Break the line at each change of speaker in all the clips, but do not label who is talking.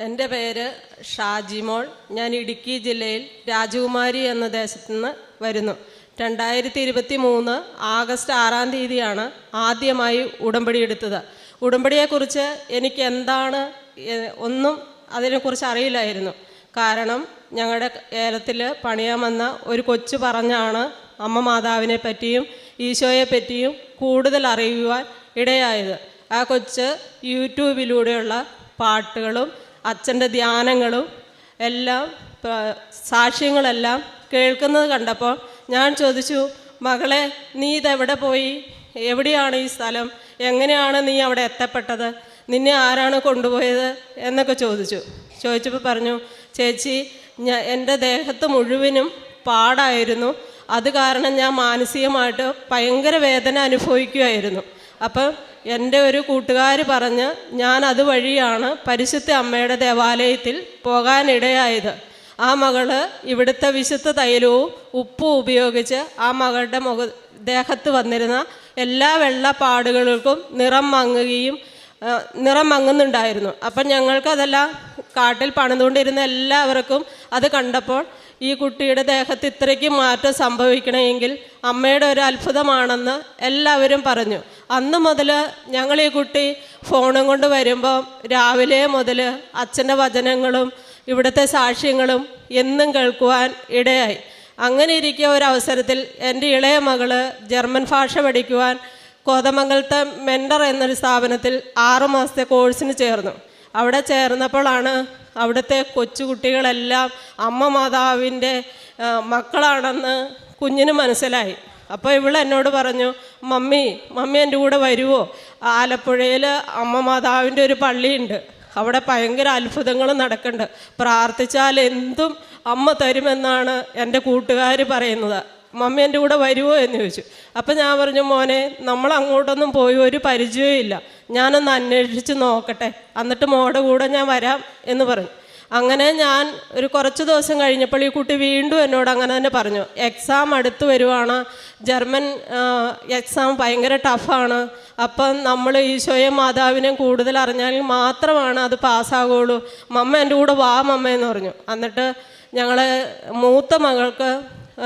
എന്റെ പേര് ഷാജിമോൾ. ഞാൻ ഇടുക്കി ജില്ലയിൽ രാജകുമാരി എന്ന ദേശത്തു നിന്ന് വരുന്നു. രണ്ടായിരത്തി ഇരുപത്തി മൂന്ന് ആഗസ്റ്റ് ആറാം തീയതിയാണ് ആദ്യമായി ഉടമ്പടി എടുത്തത്. ഉടമ്പടിയെക്കുറിച്ച് എനിക്ക് എന്താണ് ഒന്നും അതിനെക്കുറിച്ച് അറിയില്ലായിരുന്നു. കാരണം ഞങ്ങളുടെ ഏലത്തിൽ പണിയാൻ വന്ന ഒരു കൊച്ചു പറഞ്ഞാണ് അമ്മ മാതാവിനെ പറ്റിയും ഈശോയെ പറ്റിയും കൂടുതൽ അറിയുവാൻ ഇടയായത്. ആ കൊച്ച് യൂട്യൂബിലൂടെയുള്ള പാട്ടുകളും അച്ഛന്റെ ധ്യാനങ്ങളും എല്ലാം സാക്ഷ്യങ്ങളെല്ലാം കേൾക്കുന്നത് കണ്ടപ്പോൾ ഞാൻ ചോദിച്ചു മകളെ നീ ഇതെവിടെ പോയി? എവിടെയാണ് ഈ സ്ഥലം? എങ്ങനെയാണ് നീ അവിടെ എത്തപ്പെട്ടത്? നിന്നെ ആരാണ് കൊണ്ടുപോയത്? എന്നൊക്കെ ചോദിച്ചു. ചോദിച്ചപ്പോൾ പറഞ്ഞു ചേച്ചി ഞാൻ എന്റെ ദേഹത്ത് മുഴുവനും പാടായിരുന്നു. അത് കാരണം ഞാൻ മാനസികമായിട്ട് ഭയങ്കര വേദന അനുഭവിക്കുമായിരുന്നു അപ്പം എന്റെ ഒരു കൂട്ടുകാർ പറഞ്ഞ് ഞാൻ അതുവഴിയാണ് പരിശുദ്ധ അമ്മയുടെ ദേവാലയത്തിൽ പോകാനിടയായത്. ആ മകൾ ഇവിടുത്തെ വിശുദ്ധ തൈലവും ഉപ്പും ഉപയോഗിച്ച് ആ മകളുടെ മുഖ ദേഹത്ത് വന്നിരുന്ന എല്ലാ വെള്ളപ്പാടുകൾക്കും നിറം മങ്ങുകയും നിറം മങ്ങുന്നുണ്ടായിരുന്നു. അപ്പം ഞങ്ങൾക്കതെല്ലാം കാട്ടിൽ പണിതുകൊണ്ടിരുന്ന എല്ലാവർക്കും അത് കണ്ടപ്പോൾ ഈ കുട്ടിയുടെ ദേഹത്ത് ഇത്രയ്ക്കും മാറ്റം സംഭവിക്കണമെങ്കിൽ അമ്മയുടെ ഒരു അത്ഭുതമാണെന്ന് എല്ലാവരും പറഞ്ഞു. അന്ന് മുതൽ ഞങ്ങൾ ഈ കുട്ടി ഫോണും കൊണ്ട് വരുമ്പോൾ രാവിലെ മുതൽ അച്ഛന്റെ വചനങ്ങളും ഇവിടുത്തെ സാക്ഷ്യങ്ങളും എന്നും കേൾക്കുവാൻ ഇടയായി. അങ്ങനെ ഇരിക്കുക ഒരവസരത്തിൽ എന്റെ ഇളയ മകൾ ജർമ്മൻ ഭാഷ പഠിക്കുവാൻ കോതമംഗലത്തെ മെൻഡർ എന്നൊരു സ്ഥാപനത്തിൽ ആറ് മാസത്തെ കോഴ്സിന് ചേർന്നു. അവിടെ ചേർന്നപ്പോഴാണ് അവിടുത്തെ കൊച്ചുകുട്ടികളെല്ലാം അമ്മ മാതാവിന്റെ മക്കളാണെന്ന് കുഞ്ഞിന് മനസ്സിലായി. അപ്പോൾ ഇവൾ എന്നോട് പറഞ്ഞു മമ്മി മമ്മി എന്റെ കൂടെ വരുമോ ആലപ്പുഴയിൽ അമ്മ മാതാവിന്റെ ഒരു പള്ളിയുണ്ട്. അവിടെ ഭയങ്കര അത്ഭുതങ്ങൾ നടക്കുന്നുണ്ട്. പ്രാർത്ഥിച്ചാൽ എന്തും അമ്മ തരുമെന്നാണ് എന്റെ കൂട്ടുകാർ പറയുന്നത്. മമ്മി എന്റെ കൂടെ വരുമോ എന്ന് ചോദിച്ചു. അപ്പം ഞാൻ പറഞ്ഞു മോനെ നമ്മൾ അങ്ങോട്ടൊന്നും പോയി ഒരു പരിചയവും ഇല്ല. ഞാനൊന്ന് അന്വേഷിച്ച് നോക്കട്ടെ. എന്നിട്ട് മോടെ കൂടെ ഞാൻ വരാം എന്ന് പറഞ്ഞു. അങ്ങനെ ഞാൻ ഒരു കുറച്ച് ദിവസം കഴിഞ്ഞപ്പോൾ ഈ കുട്ടി വീണ്ടും എന്നോട് അങ്ങനെ തന്നെ പറഞ്ഞു. എക്സാം അടുത്ത് വരുവാണ്. ജർമ്മൻ എക്സാം ഭയങ്കര ടഫാണ് അപ്പം നമ്മൾ ഈശോയെ മാതാവിനെ കൂടുതൽ അറിഞ്ഞാൽ മാത്രമാണ് അത് പാസ്സാകുള്ളൂ മമ്മ എന്റെ കൂടെ വാ മമ്മ എന്ന് പറഞ്ഞു. എന്നിട്ട് ഞങ്ങൾ മൂത്ത മകൾക്ക്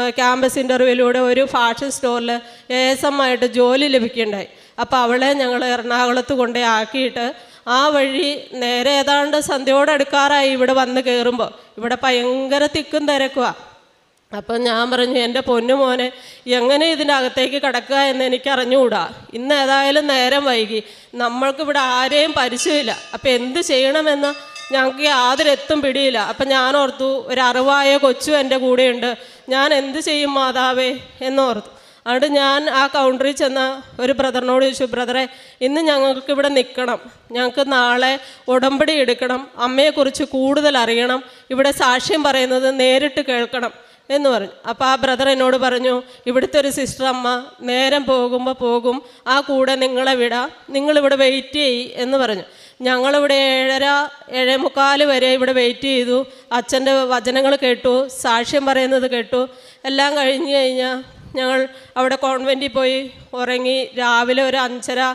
ക്യാമ്പസ് ഇന്റർവ്യൂവിലൂടെ ഒരു ഫാഷൻ സ്റ്റോറിൽ എ എസ് എം ആയിട്ട് ജോലി ലഭിക്കുകയുണ്ടായി. അപ്പോൾ അവളെ ഞങ്ങൾ എറണാകുളത്ത് കൊണ്ടേ ആക്കിയിട്ട് ആ വഴി നേരെ ഏതാണ്ട് സന്ധ്യയോടെ അടുക്കാറായി ഇവിടെ വന്ന് കയറുമ്പോൾ ഇവിടെ ഭയങ്കര തിക്കും തിരക്കുക അപ്പം ഞാൻ പറഞ്ഞു എന്റെ പൊന്നു മോനെ എങ്ങനെ ഇതിന്റെ അകത്തേക്ക് കിടക്കുക എന്ന് എനിക്ക് അറിഞ്ഞുകൂടാ ഇന്ന് ഏതായാലും നേരം വൈകി. നമ്മൾക്ക് ഇവിടെ ആരെയും പരിചയമില്ല. അപ്പം എന്ത് ചെയ്യണമെന്ന് ഞങ്ങൾക്ക് യാതൊരു എത്തും പിടിയില്ല. അപ്പം ഞാൻ ഓർത്തു ഒരു അറിവായ കൊച്ചു എന്റെ കൂടെയുണ്ട്. ഞാൻ എന്ത് ചെയ്യും മാതാവേ എന്നോർത്തു അതുകൊണ്ട് ഞാൻ ആ കൗണ്ടറിൽ ചെന്ന ഒരു ബ്രദറിനോട് ചോദിച്ചു ബ്രദറെ ഇന്ന് ഞങ്ങൾക്ക് ഇവിടെ നിൽക്കണം. ഞങ്ങൾക്ക് നാളെ ഉടമ്പടി എടുക്കണം. അമ്മയെക്കുറിച്ച് കൂടുതൽ അറിയണം. ഇവിടെ സാക്ഷ്യം പറയുന്നത് നേരിട്ട് കേൾക്കണം. എന്ന് പറഞ്ഞു. അപ്പോൾ ആ ബ്രദർ എന്നോട് പറഞ്ഞു ഇവിടുത്തെ ഒരു സിസ്റ്റർ അമ്മ നേരം പോകുമ്പോൾ പോകും. ആ കൂടെ നിങ്ങളെ വിടാം. നിങ്ങളിവിടെ വെയിറ്റ് ചെയ്യ് എന്ന് പറഞ്ഞു. ഞങ്ങളിവിടെ ഏഴര ഏഴേ മുക്കാൽ വരെ ഇവിടെ വെയിറ്റ് ചെയ്തു. അച്ഛന്റെ വചനങ്ങൾ കേട്ടു സാക്ഷ്യം പറയുന്നത് കേട്ടു. എല്ലാം കഴിഞ്ഞ് കഴിഞ്ഞാൽ ഞങ്ങൾ അവിടെ കോൺവെന്റിൽ പോയി ഉറങ്ങി രാവിലെ ഒരു അഞ്ചര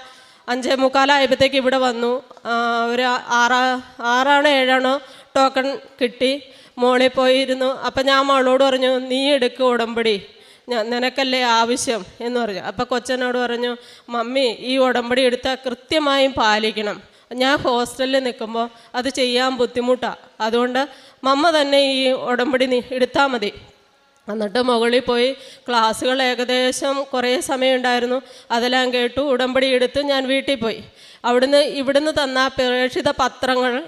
അഞ്ചേ മുക്കാലായപ്പോഴത്തേക്ക് ഇവിടെ വന്നു. ഒരു ആറാ ആറാണോ ഏഴാണോ ടോക്കൺ കിട്ടി. മോളിൽ പോയിരുന്നു. അപ്പം ഞാൻ മോളോട് പറഞ്ഞു നീ എടുക്കുക ഉടമ്പടി. ഞാൻ നിനക്കല്ലേ ആവശ്യം? എന്ന് പറഞ്ഞു. അപ്പം കൊച്ചനോട് പറഞ്ഞു മമ്മി ഈ ഉടമ്പടി എടുത്താൽ കൃത്യമായും പാലിക്കണം. ഞാൻ ഹോസ്റ്റലിൽ നിൽക്കുമ്പോൾ അത് ചെയ്യാൻ ബുദ്ധിമുട്ടാണ് അതുകൊണ്ട് മമ്മ തന്നെ ഈ ഉടമ്പടി എടുത്താൽ മതി. എന്നിട്ട് മുകളിൽ പോയി ക്ലാസ്സുകൾ ഏകദേശം കുറേ സമയമുണ്ടായിരുന്നു. അതെല്ലാം കേട്ടു ഉടമ്പടി എടുത്ത് ഞാൻ വീട്ടിൽ പോയി. അവിടുന്ന് ഇവിടുന്ന് തന്ന പ്രേക്ഷിത പത്രങ്ങൾ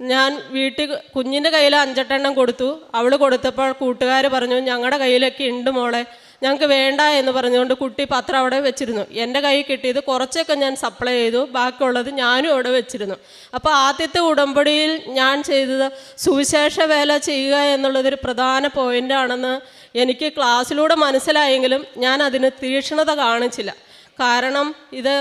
ഞാൻ വീട്ടിൽ കുഞ്ഞിന്റെ കയ്യിൽ അഞ്ചെട്ടെണ്ണം കൊടുത്തു. അവൾ കൊടുത്തപ്പോൾ കൂട്ടുകാർ പറഞ്ഞു ഞങ്ങളുടെ കയ്യിലൊക്കെ ഉണ്ട് മോളെ. ഞങ്ങൾക്ക് വേണ്ട എന്ന് പറഞ്ഞുകൊണ്ട് കുട്ടി പത്രം അവിടെ വെച്ചിരുന്നു. എന്റെ കയ്യിൽ കിട്ടിയത് കുറച്ചൊക്കെ ഞാൻ സപ്ലൈ ചെയ്തു. ബാക്കിയുള്ളത് ഞാനും അവിടെ വെച്ചിരുന്നു. അപ്പോൾ ആദ്യത്തെ ഉടമ്പടിയിൽ ഞാൻ ചെയ്തത് സുവിശേഷ വേല ചെയ്യുക എന്നുള്ളതൊരു പ്രധാന പോയിന്റാണെന്ന് എനിക്ക് ക്ലാസ്സിലൂടെ മനസ്സിലായെങ്കിലും ഞാൻ അതിന് തീക്ഷ്ണത കാണിച്ചില്ല. കാരണം ഇത്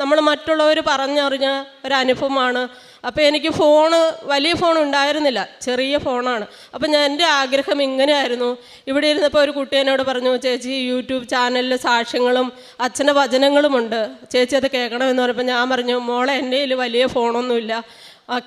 നമ്മൾ മറ്റുള്ളവർ പറഞ്ഞറിഞ്ഞ ഒരനുഭവമാണ് അപ്പോൾ എനിക്ക് ഫോണ് വലിയ ഫോൺ ഉണ്ടായിരുന്നില്ല. ചെറിയ ഫോണാണ്. അപ്പോൾ ഞാൻ എന്റെ ആഗ്രഹം ഇങ്ങനെയായിരുന്നു. ഇവിടെ ഇരുന്നപ്പോൾ ഒരു കുട്ടി എന്നോട് പറഞ്ഞു ചേച്ചി യൂട്യൂബ് ചാനലിൽ സാക്ഷ്യങ്ങളും അച്ഛന്റെ വചനങ്ങളുമുണ്ട്. ചേച്ചി അത് കേൾക്കണമെന്ന് പറഞ്ഞപ്പോൾ ഞാൻ പറഞ്ഞു മോളെ എന്റെ കയ്യിൽ വലിയ ഫോണൊന്നുമില്ല.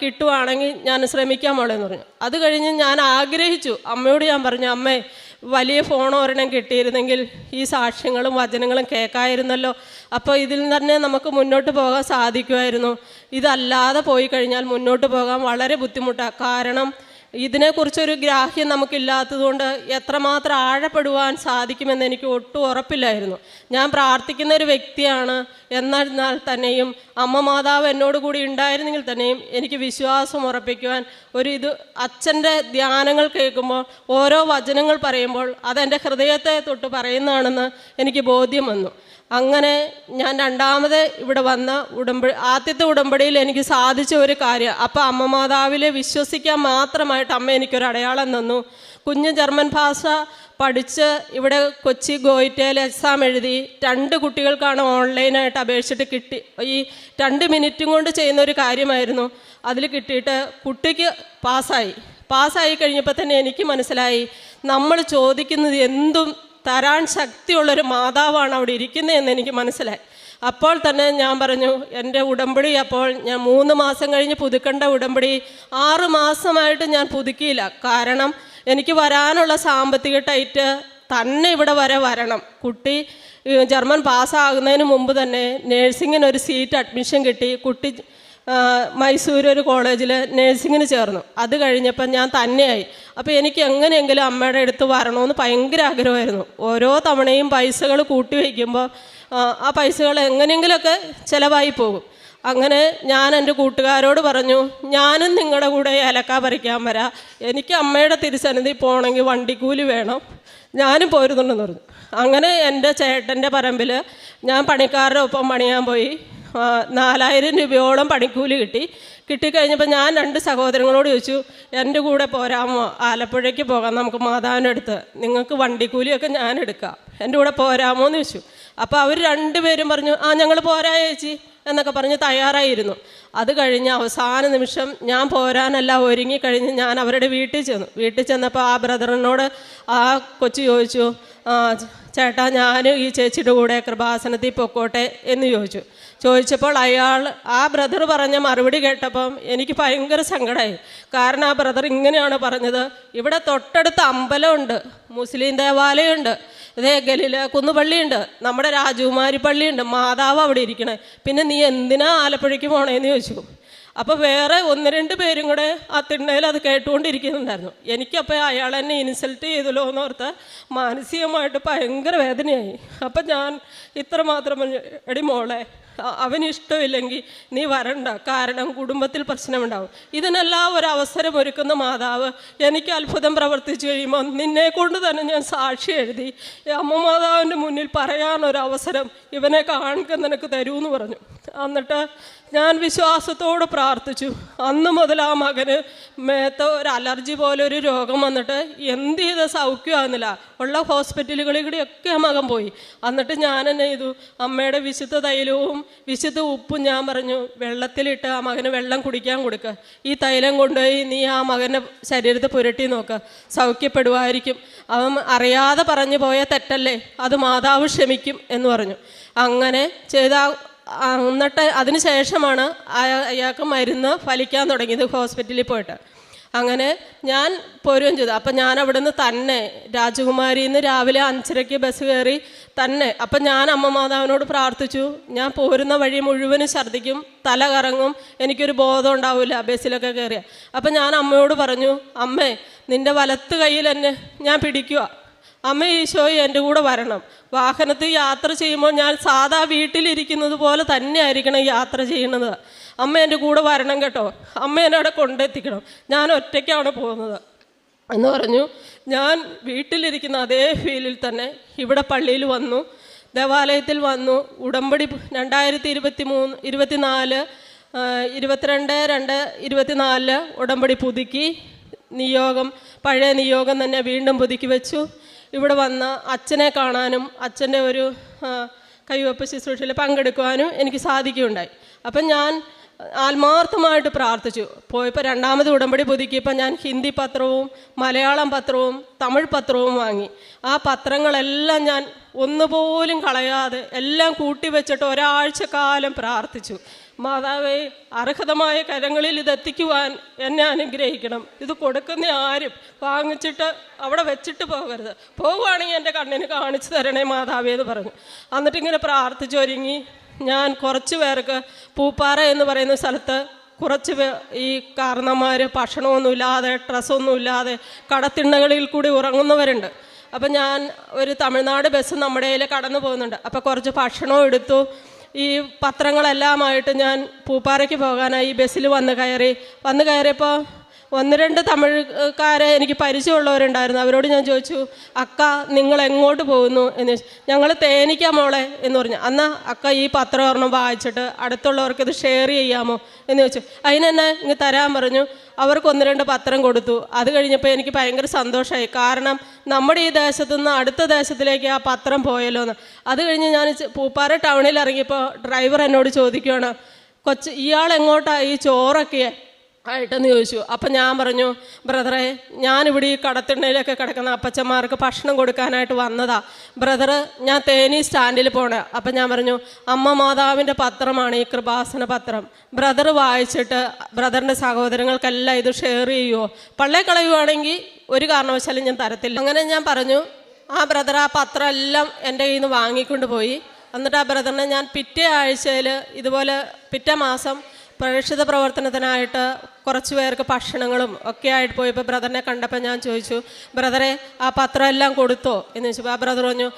കിട്ടുവാണെങ്കിൽ ഞാൻ ശ്രമിക്കാം മോളെ എന്ന് പറഞ്ഞു. അത് കഴിഞ്ഞ് ഞാൻ ആഗ്രഹിച്ചു. അമ്മയോട് ഞാൻ പറഞ്ഞു അമ്മേ വലിയ ഫോൺ ഒരെണ്ണം കിട്ടിയിരുന്നെങ്കിൽ ഈ സാക്ഷ്യങ്ങളും വചനങ്ങളും കേൾക്കായിരുന്നല്ലോ. അപ്പോൾ ഇതിൽ തന്നെ നമുക്ക് മുന്നോട്ട് പോകാൻ സാധിക്കുമായിരുന്നു. ഇതല്ലാതെ പോയി കഴിഞ്ഞാൽ മുന്നോട്ട് പോകാൻ വളരെ ബുദ്ധിമുട്ടാണ് കാരണം ഇതിനെക്കുറിച്ചൊരു ഗ്രാഹ്യം നമുക്കില്ലാത്തതുകൊണ്ട് എത്രമാത്രം ആഴപ്പെടുവാൻ സാധിക്കുമെന്ന് എനിക്ക് ഒട്ടും ഉറപ്പില്ലായിരുന്നു. ഞാൻ പ്രാർത്ഥിക്കുന്ന ഒരു വ്യക്തിയാണ്. എന്നാൽ തന്നെയും അമ്മ മാതാവ് എന്നോട് കൂടി ഉണ്ടായിരുന്നെങ്കിൽ തന്നെയും എനിക്ക് വിശ്വാസം ഉറപ്പിക്കുവാൻ ഒരു ഇത് അച്ഛന്റെ ധ്യാനങ്ങൾ കേൾക്കുമ്പോൾ ഓരോ വചനങ്ങൾ പറയുമ്പോൾ അതെന്റെ ഹൃദയത്തെ തൊട്ട് പറയുന്നതാണെന്ന് എനിക്ക് ബോധ്യം വന്നു. അങ്ങനെ ഞാൻ രണ്ടാമത് ഇവിടെ വന്ന ഉടമ്പടി ആദ്യത്തെ ഉടമ്പടിയിൽ എനിക്ക് സാധിച്ച ഒരു കാര്യം അപ്പോൾ അമ്മ മാതാവിലെ വിശ്വസിക്കാൻ മാത്രമായിട്ട് അമ്മ എനിക്കൊരു അടയാളം തന്നു. കുഞ്ഞ് ജർമ്മൻ ഭാഷ പഠിച്ച് ഇവിടെ കൊച്ചി ഗോയിറ്റയിൽ എക്സാം എഴുതി രണ്ട് കുട്ടികൾക്കാണ് ഓൺലൈനായിട്ട് അപേക്ഷിച്ചിട്ട് കിട്ടി ഈ രണ്ട് മിനിറ്റും കൊണ്ട് ചെയ്യുന്ന ഒരു കാര്യമായിരുന്നു. അതിൽ കിട്ടിയിട്ട് കുട്ടിക്ക് പാസ്സായി. പാസ്സായി കഴിഞ്ഞപ്പോൾ തന്നെ എനിക്ക് മനസ്സിലായി നമ്മൾ ചോദിക്കുന്നത് എന്തും തരാൻ ശക്തിയുള്ളൊരു മാതാവാണ് അവിടെ ഇരിക്കുന്നതെന്ന് എനിക്ക് മനസ്സിലായി. അപ്പോൾ തന്നെ ഞാൻ പറഞ്ഞു എന്റെ ഉടമ്പടി അപ്പോൾ ഞാൻ മൂന്ന് മാസം കഴിഞ്ഞ് പുതുക്കേണ്ട ഉടമ്പടി ആറ് മാസമായിട്ട് ഞാൻ പുതുക്കിയില്ല. കാരണം എനിക്ക് വരാനുള്ള സാമ്പത്തിക ടൈറ്റ് തന്നെ ഇവിടെ വരെ വരണം. കുട്ടി ജർമ്മൻ പാസ്സാകുന്നതിന് മുമ്പ് തന്നെ നേഴ്സിങ്ങിന് ഒരു സീറ്റ് അഡ്മിഷൻ കിട്ടി. കുട്ടി മൈസൂർ ഒരു കോളേജിൽ നേഴ്സിങ്ങിന് ചേർന്നു. അത് കഴിഞ്ഞപ്പോൾ ഞാൻ തന്നെയായി. അപ്പോൾ എനിക്ക് എങ്ങനെയെങ്കിലും അമ്മയുടെ അടുത്ത് വരണമെന്ന് ഭയങ്കര ആഗ്രഹമായിരുന്നു. ഓരോ തവണയും പൈസകൾ കൂട്ടി വയ്ക്കുമ്പോൾ ആ, പൈസകൾ എങ്ങനെയെങ്കിലുമൊക്കെ ചിലവായി പോകും. അങ്ങനെ ഞാൻ എന്റെ കൂട്ടുകാരോട് പറഞ്ഞു ഞാനും നിങ്ങളുടെ കൂടെ ഏലക്ക പറിക്കാൻ വരാം. എനിക്ക് അമ്മയുടെ തിരുസന്നിധി പോകണമെങ്കിൽ വണ്ടിക്കൂലി വേണം. ഞാനും പോരുന്നുണ്ടെന്ന് പറഞ്ഞു. അങ്ങനെ എന്റെ ചേട്ടന്റെ പറമ്പിൽ ഞാൻ പണിക്കാരുടെ ഒപ്പം പണിയാൻ പോയി. നാലായിരം രൂപയോളം പണിക്കൂലി കിട്ടി. കിട്ടിക്കഴിഞ്ഞപ്പോൾ ഞാൻ രണ്ട് സഹോദരങ്ങളോട് ചോദിച്ചു എന്റെ കൂടെ പോരാമോ ആലപ്പുഴയ്ക്ക് പോകാം നമുക്ക് മാതാവിന്റെ അടുത്ത് നിങ്ങൾക്ക് വണ്ടിക്കൂലിയൊക്കെ ഞാൻ എടുക്കാം. എന്റെ കൂടെ പോരാമോ? എന്ന് ചോദിച്ചു. അപ്പോൾ അവർ രണ്ടുപേരും പറഞ്ഞു ആ ഞങ്ങൾ പോരാ ചേച്ചി എന്നൊക്കെ പറഞ്ഞ് തയ്യാറായിരുന്നു. അത് കഴിഞ്ഞ് അവസാന നിമിഷം ഞാൻ പോരാനല്ല ഒരുങ്ങി കഴിഞ്ഞ് ഞാൻ അവരുടെ വീട്ടിൽ ചെന്നു. വീട്ടിൽ ചെന്നപ്പോൾ ആ ബ്രദറിനോട് ആ കൊച്ചു ചോദിച്ചു ചേട്ടാ ഞാൻ ഈ ചേച്ചിയുടെ കൂടെ കൃപാസനത്തിൽ പൊക്കോട്ടെ എന്ന് ചോദിച്ചു. ചോദിച്ചപ്പോൾ അയാൾ ആ ബ്രദർ പറഞ്ഞ മറുപടി കേട്ടപ്പം എനിക്ക് ഭയങ്കര സങ്കടമായി കാരണം ആ ബ്രദർ ഇങ്ങനെയാണ് പറഞ്ഞത്. ഇവിടെ തൊട്ടടുത്ത് അമ്പലമുണ്ട് മുസ്ലിം ദേവാലയമുണ്ട് ഇതേ ഗലില കുന്നുപള്ളിയുണ്ട് നമ്മുടെ രാജകുമാരി പള്ളിയുണ്ട് മാതാവ് അവിടെ ഇരിക്കണേ. പിന്നെ നീ എന്തിനാ ആലപ്പുഴയ്ക്ക് പോണേന്ന് ചോദിച്ചു. അപ്പോൾ വേറെ ഒന്ന് രണ്ട് പേരും കൂടെ ആ തിണ്ണയിൽ അത് കേട്ടുകൊണ്ടിരിക്കുന്നുണ്ടായിരുന്നു. എനിക്കപ്പോൾ അയാൾ എന്നെ ഇൻസൾട്ട് ചെയ്തല്ലോ എന്ന് ഓർത്ത് മാനസികമായിട്ട് ഭയങ്കര വേദനയായി. അപ്പം ഞാൻ ഇത്രമാത്രം എടി മോളെ അവന് ഇഷ്ടമില്ലെങ്കിൽ നീ വരണ്ട. കാരണം കുടുംബത്തിൽ പ്രശ്നമുണ്ടാവും. ഇതിനെല്ലാം ഒരു അവസരം ഒരുക്കുന്ന മാതാവ് എനിക്ക് അത്ഭുതം പ്രവർത്തിച്ചു കഴിയുമ്പോൾ നിന്നെ കൊണ്ട് തന്നെ ഞാൻ സാക്ഷി എഴുതി. അമ്മ മാതാവിന്റെ മുന്നിൽ പറയാനൊരവസരം ഇവനെ കാണിക്കാൻ നിനക്ക് തരൂ എന്ന് പറഞ്ഞു. എന്നിട്ട് ഞാൻ വിശ്വാസത്തോട് പ്രാർത്ഥിച്ചു. അന്ന് മുതൽ ആ മകന് മേത്ത ഒരു അലർജി പോലെ ഒരു രോഗം വന്നിട്ട് എന്ത് ചെയ്ത സൗഖ്യമാകുന്നില്ല ഉള്ള ഹോസ്പിറ്റലുകളിൽ കൂടിയൊക്കെ ആ മകൻ പോയി. എന്നിട്ട് ഞാൻ എന്നെ ചെയ്തു. അമ്മയുടെ വിശുദ്ധ തൈലവും വിശുദ്ധ ഉപ്പും ഞാൻ പറഞ്ഞു വെള്ളത്തിലിട്ട് ആ മകന് വെള്ളം കുടിക്കാൻ കൊടുക്കുക ഈ തൈലം കൊണ്ടുപോയി നീ ആ മകന്റെ ശരീരത്തെ പുരട്ടി നോക്കുക സൗഖ്യപ്പെടുമായിരിക്കും അവൻ അറിയാതെ പറഞ്ഞു പോയ തെറ്റല്ലേ? അത് മാതാവ് ക്ഷമിക്കും എന്ന് പറഞ്ഞു. അങ്ങനെ ചെയ്ത എന്നിട്ട് അതിന് ശേഷമാണ് അയ- അയാൾക്ക് മരുന്ന് ഫലിക്കാൻ തുടങ്ങിയത് ഹോസ്പിറ്റലിൽ പോയിട്ട്. അങ്ങനെ ഞാൻ പോരുകയും ചെയ്തു. അപ്പം ഞാൻ അവിടുന്ന് തന്നെ രാജകുമാരിയിൽ നിന്ന് രാവിലെ അഞ്ചരയ്ക്ക് ബസ് കയറി തന്നെ. അപ്പം ഞാൻ അമ്മ മാതാവിനോട് പ്രാർത്ഥിച്ചു. ഞാൻ പോരുന്ന വഴി മുഴുവനും ഛർദ്ദിക്കും തല കറങ്ങും എനിക്കൊരു ബോധം ഉണ്ടാവില്ല ബസ്സിലൊക്കെ കയറിയ അപ്പം ഞാൻ അമ്മയോട് പറഞ്ഞു അമ്മേ നിന്റെ വലത്ത് കയ്യിൽ എന്നെ ഞാൻ പിടിക്കുക അമ്മ ഈശോയെ എന്റെ കൂടെ വരണം. വാഹനത്തിൽ യാത്ര ചെയ്യുമ്പോൾ ഞാൻ സാധാ വീട്ടിലിരിക്കുന്നത് പോലെ തന്നെ ആയിരിക്കണം യാത്ര ചെയ്യുന്നത്. അമ്മ എന്റെ കൂടെ വരണം കേട്ടോ. അമ്മ എന്നെ അവിടെ കൊണ്ടെത്തിക്കണം. ഞാൻ ഒറ്റയ്ക്കാണ് പോകുന്നത്. എന്ന് പറഞ്ഞു ഞാൻ വീട്ടിലിരിക്കുന്ന അതേ ഫീലിൽ തന്നെ ഇവിടെ പള്ളിയിൽ വന്നു ദേവാലയത്തിൽ വന്നു. ഉടമ്പടി രണ്ടായിരത്തി ഇരുപത്തി മൂന്ന് ഇരുപത്തിനാല് ഇരുപത്തിരണ്ട് രണ്ട് ഇരുപത്തിനാലിൽ ഉടമ്പടി പുതുക്കി. നിയോഗം പഴയ നിയോഗം തന്നെ വീണ്ടും പുതുക്കി വെച്ചു. ഇവിടെ വന്ന അച്ഛനെ കാണാനും അച്ഛന്റെ ഒരു ആ, കൈവപ്പ് ശുശ്രൂഷയിൽ പങ്കെടുക്കുവാനും എനിക്ക് സാധിക്കുകയുണ്ടായി. അപ്പം ഞാൻ ആത്മാർത്ഥമായിട്ട് പ്രാർത്ഥിച്ചു. പോയപ്പോൾ രണ്ടാമത് ഉടമ്പടി പുതുക്കിയപ്പോൾ ഞാൻ ഹിന്ദി പത്രവും മലയാളം പത്രവും തമിഴ് പത്രവും വാങ്ങി. ആ പത്രങ്ങളെല്ലാം ഞാൻ ഒന്നുപോലും കളയാതെ എല്ലാം കൂട്ടി വെച്ചിട്ട് ഒരാഴ്ച കാലം പ്രാർത്ഥിച്ചു. മാതാവേ അർഹതമായ കരങ്ങളിൽ ഇതെത്തിക്കുവാൻ എന്നെ അനുഗ്രഹിക്കണം. ഇത് കൊടുക്കുന്ന ആരും വാങ്ങിച്ചിട്ട് അവിടെ വെച്ചിട്ട് പോകരുത്. പോകുവാണെങ്കിൽ എന്റെ കണ്ണിന് കാണിച്ചു തരണേ മാതാവേ എന്ന് പറഞ്ഞു. എന്നിട്ടിങ്ങനെ പ്രാർത്ഥിച്ചൊരുങ്ങി ഞാൻ കുറച്ച് പേർക്ക് പൂപ്പാറ എന്ന് പറയുന്ന സ്ഥലത്ത് കുറച്ച് ഈ കാരണന്മാർ ഭക്ഷണമൊന്നുമില്ലാതെ ഡ്രസ്സൊന്നുമില്ലാതെ കടത്തിണ്ണകളിൽ കൂടി ഉറങ്ങുന്നവരുണ്ട്. അപ്പം ഞാൻ ഒരു തമിഴ്നാട് ബസ് നമ്മുടെ കടന്നു പോകുന്നുണ്ട്. അപ്പോൾ കുറച്ച് ഭക്ഷണവും എടുത്തു. ഈ പത്രങ്ങളെല്ലാമായിട്ട് ഞാൻ പൂപ്പാറയ്ക്ക് പോകാനായി ബസ്സിൽ വന്ന് കയറി. വന്ന് കയറിയപ്പോൾ ഒന്ന് രണ്ട് തമിഴ്ക്കാരെ എനിക്ക് പരിചയമുള്ളവരുണ്ടായിരുന്നു. അവരോട് ഞാൻ ചോദിച്ചു അക്ക നിങ്ങൾ എങ്ങോട്ട് പോകുന്നു? എന്ന് ചോദിച്ചു. ഞങ്ങൾ തേനിക്ക മോളെ എന്ന് പറഞ്ഞു. അന്നാ അക്ക ഈ പത്രം ഒരെണ്ണം വായിച്ചിട്ട് അടുത്തുള്ളവർക്ക് ഇത് ഷെയർ ചെയ്യാമോ? എന്ന് ചോദിച്ചു. അതിനെന്നെ ഇങ്ങ് തരാൻ പറഞ്ഞു? അവർക്ക് ഒന്ന് രണ്ട് പത്രം കൊടുത്തു. അത് കഴിഞ്ഞപ്പോൾ എനിക്ക് ഭയങ്കര സന്തോഷമായി. കാരണം നമ്മുടെ ഈ ദേശത്തു നിന്ന് അടുത്ത ദേശത്തിലേക്ക് ആ പത്രം പോയല്ലോ എന്ന് അത് കഴിഞ്ഞ് ഞാൻ പൂപ്പാറ ടൗണിൽ ഇറങ്ങിയപ്പോൾ ഡ്രൈവർ എന്നോട് ചോദിക്കുകയാണ് കൊച്ച് ഇയാൾ എങ്ങോട്ടാ ഈ ചോറൊക്കെ ആയിട്ടെന്ന് ചോദിച്ചു. അപ്പം ഞാൻ പറഞ്ഞു ബ്രദറെ ഞാനിവിടെ ഈ കടത്തിണ്ണയിലൊക്കെ കിടക്കുന്ന അപ്പച്ചന്മാർക്ക് ഭക്ഷണം കൊടുക്കാനായിട്ട് വന്നതാ. ബ്രദർ ഞാൻ തേനി സ്റ്റാൻഡിൽ പോണേ. അപ്പം ഞാൻ പറഞ്ഞു അമ്മ മാതാവിന്റെ പത്രമാണ് ഈ കൃപാസന പത്രം. ബ്രദർ വായിച്ചിട്ട് ബ്രദറിന്റെ സഹോദരങ്ങൾക്കെല്ലാം ഇത് ഷെയർ ചെയ്യുമോ പള്ളേ കളയുവാണെങ്കിൽ ഒരു കാരണവശാലും ഞാൻ തരത്തില്ല. അങ്ങനെ ഞാൻ പറഞ്ഞു ആ ബ്രദർ ആ പത്രം എല്ലാം എന്റെ കയ്യിൽ നിന്ന് വാങ്ങിക്കൊണ്ട് പോയി. എന്നിട്ട് ആ ബ്രദറിനെ ഞാൻ പിറ്റേ ആഴ്ചയിൽ ഇതുപോലെ പിറ്റേ മാസം പ്രേക്ഷിത പ്രവർത്തനത്തിനായിട്ട് കുറച്ച് പേർക്ക് ഭക്ഷണങ്ങളും ഒക്കെ ആയിട്ട് പോയപ്പോൾ ബ്രദറിനെ കണ്ടപ്പോൾ ഞാൻ ചോദിച്ചു ബ്രദറെ ആ പത്രം എല്ലാം കൊടുത്തോ? എന്ന് ചോദിച്ചപ്പോൾ ആ ബ്രദർ പറഞ്ഞു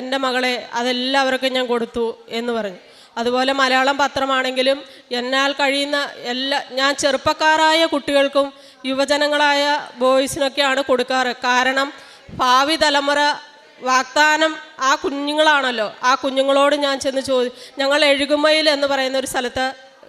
എന്റെ മകളെ അതെല്ലാവർക്കും ഞാൻ കൊടുത്തു എന്ന് പറഞ്ഞു. അതുപോലെ മലയാളം പത്രമാണെങ്കിലും എന്നാൽ കഴിയുന്ന എല്ലാ ഞാൻ ചെറുപ്പക്കാരായ കുട്ടികൾക്കും യുവജനങ്ങളായ ബോയ്സിനൊക്കെയാണ് കൊടുക്കാറ്. കാരണം ഭാവി തലമുറ വാഗ്ദാനം ആ കുഞ്ഞുങ്ങളാണല്ലോ. ആ കുഞ്ഞുങ്ങളോട് ഞാൻ ചെന്ന് ചോദി ഞങ്ങൾ എഴുകുമയിൽ എന്ന് പറയുന്ന ഒരു സ്ഥലത്ത്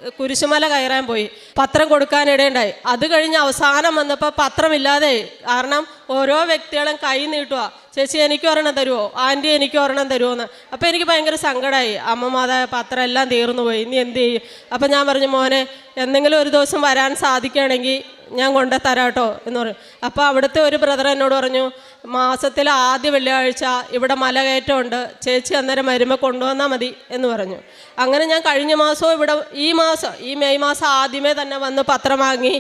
കുരിശുമല കയറാൻ പോയി. പത്രം കൊടുക്കാനിടയുണ്ടായി അത് കഴിഞ്ഞ് അവസാനം വന്നപ്പോൾ പത്രമില്ലാതെ കാരണം ഓരോ വ്യക്തികളും കൈ നീട്ടുക ചേച്ചി എനിക്ക് ഒരെണ്ണം തരുമോ ആന്റി എനിക്ക് ഒരെണ്ണം തരുമോ എന്ന് അപ്പോൾ എനിക്ക് ഭയങ്കര സങ്കടമായി അമ്മ മാതാ പത്രം എല്ലാം തീർന്നു പോയി. ഇനി എന്ത് ചെയ്യും? അപ്പം ഞാൻ പറഞ്ഞു മോനെ എന്തെങ്കിലും ഒരു ദിവസം വരാൻ സാധിക്കുകയാണെങ്കിൽ ഞാൻ കൊണ്ട് തരാട്ടോ എന്ന് പറഞ്ഞു. അപ്പോൾ അവിടുത്തെ ഒരു ബ്രദർ എന്നോട് പറഞ്ഞു മാസത്തിലെ ആദ്യ വെള്ളിയാഴ്ച ഇവിടെ മല കയറ്റമുണ്ട് ചേച്ചി അന്നേരം വരുമ്പോൾ കൊണ്ടുവന്നാൽ മതി എന്ന് പറഞ്ഞു. അങ്ങനെ ഞാൻ കഴിഞ്ഞ മാസവും ഇവിടെ ഈ മാസം ഈ മെയ് മാസം ആദ്യമേ തന്നെ വന്ന് പത്രം വാങ്ങി.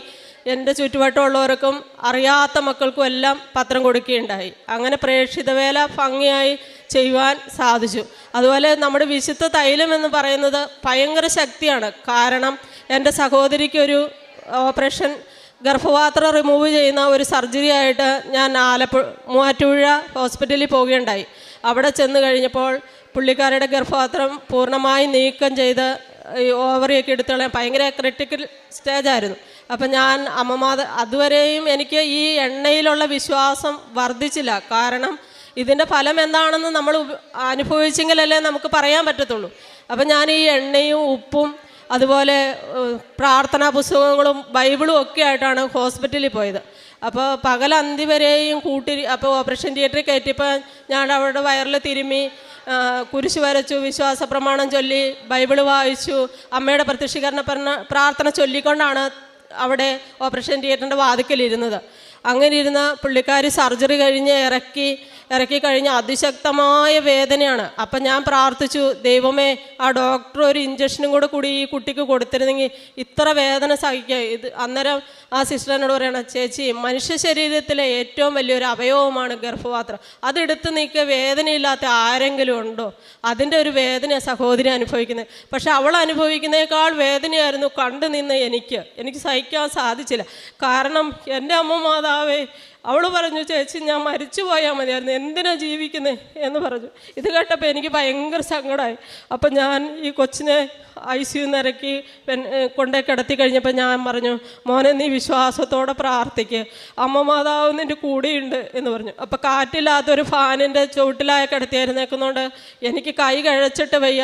എന്റെ ചുറ്റുവട്ടമുള്ളവർക്കും അറിയാത്ത മക്കൾക്കും എല്ലാം പത്രം കൊടുക്കുകയുണ്ടായി. അങ്ങനെ പ്രേക്ഷിത വേല ഭംഗിയായി ചെയ്യുവാൻ സാധിച്ചു. അതുപോലെ നമ്മുടെ വിശുദ്ധ തൈലം എന്ന് പറയുന്നത് ഭയങ്കര ശക്തിയാണ്. കാരണം എന്റെ സഹോദരിക്ക് ഒരു ഓപ്പറേഷൻ ഗർഭപാത്രം റിമൂവ് ചെയ്യുന്ന ഒരു സർജറി ആയിട്ട് ഞാൻ ആലപ്പുഴ മൂവാറ്റുപുഴ ഹോസ്പിറ്റലിൽ പോവുകയുണ്ടായി. അവിടെ ചെന്ന് കഴിഞ്ഞപ്പോൾ പുള്ളിക്കാരുടെ ഗർഭപാത്രം പൂർണമായി നീക്കം ചെയ്ത് ഈ ഓവറിയൊക്കെ എടുത്ത് കളയാൻ ഭയങ്കര ക്രിട്ടിക്കൽ സ്റ്റേജായിരുന്നു അപ്പം ഞാൻ അമ്മമാത അതുവരെയും എനിക്ക് ഈ എണ്ണയിലുള്ള വിശ്വാസം വർദ്ധിച്ചില്ല. കാരണം ഇതിന്റെ ഫലം എന്താണെന്ന് നമ്മൾ അനുഭവിച്ചെങ്കിലല്ലേ നമുക്ക് പറയാൻ പറ്റത്തുള്ളൂ. അപ്പം ഞാൻ ഈ എണ്ണയും ഉപ്പും അതുപോലെ പ്രാർത്ഥനാ പുസ്തകങ്ങളും ബൈബിളും ഒക്കെ ആയിട്ടാണ് ഹോസ്പിറ്റലിൽ പോയത്. അപ്പോൾ പകൽ അന്തി വരെയും കൂട്ടി അപ്പോൾ ഓപ്പറേഷൻ തിയേറ്ററിൽ കയറ്റിയപ്പോൾ ഞാൻ അവിടെ വയറിൽ തിരുമ്മി കുരിശ് വരച്ചു വിശ്വാസ പ്രമാണം ചൊല്ലി ബൈബിൾ വായിച്ചു അമ്മയുടെ പ്രത്യക്ഷീകരണ പ്രാർത്ഥന ചൊല്ലിക്കൊണ്ടാണ് അവിടെ ഓപ്പറേഷൻ തിയേറ്ററിന്റെ വാതിക്കലിരുന്നത്. അങ്ങനെ ഇരുന്ന പുള്ളിക്കാരി സർജറി കഴിഞ്ഞ് ഇറക്കി ഇറക്കി അതിശക്തമായ വേദനയാണ്. അപ്പം ഞാൻ പ്രാർത്ഥിച്ചു ദൈവമേ ആ ഡോക്ടർ ഒരു ഇഞ്ചക്ഷനും കൂടെ കൂടി ഈ കുട്ടിക്ക് കൊടുത്തിരുന്നെങ്കിൽ ഇത്ര വേദന സഹിക്കുക ഇത് അന്നേരം ആ സിസ്റ്റർ എന്നോട് പറയണം ചേച്ചി മനുഷ്യ ശരീരത്തിലെ ഏറ്റവും വലിയൊരു അവയവമാണ് ഗർഭപാത്രം. അതെടുത്ത് നീക്കുക വേദനയില്ലാത്ത ആരെങ്കിലും ഉണ്ടോ? അതിന്റെ ഒരു വേദന സഹോദരി അനുഭവിക്കുന്നത്. പക്ഷെ അവൾ അനുഭവിക്കുന്നതിനേക്കാൾ വേദനയായിരുന്നു കണ്ടു നിന്ന് എനിക്ക്. എനിക്ക് സഹിക്കാൻ സാധിച്ചില്ല. കാരണം എന്റെ അമ്മ മാതാവേ അവൾ പറഞ്ഞു ചേച്ചി ഞാൻ മരിച്ചു പോയാൽ മതിയായിരുന്നു. എന്തിനാ ജീവിക്കുന്നത് എന്ന് പറഞ്ഞു. ഇത് കേട്ടപ്പോൾ എനിക്ക് ഭയങ്കര സങ്കടമായി അപ്പം ഞാൻ ഈ കൊച്ചിനെ ഐ സി ഇറക്കി കൊണ്ടേ കിടത്തി കഴിഞ്ഞപ്പോൾ ഞാൻ പറഞ്ഞു മോനെ നീ വിശ്വാസത്തോടെ പ്രാർത്ഥിക്ക്. അമ്മ മാതാവ് നിന്റെ കൂടെയുണ്ട് എന്ന് പറഞ്ഞു. അപ്പോൾ കാറ്റില്ലാത്തൊരു ഫാനിന്റെ ചുവട്ടിലായ കിടത്തിയായിരുന്നേക്കുന്നതുകൊണ്ട് എനിക്ക് കൈ കഴിച്ചിട്ട് വയ്യ.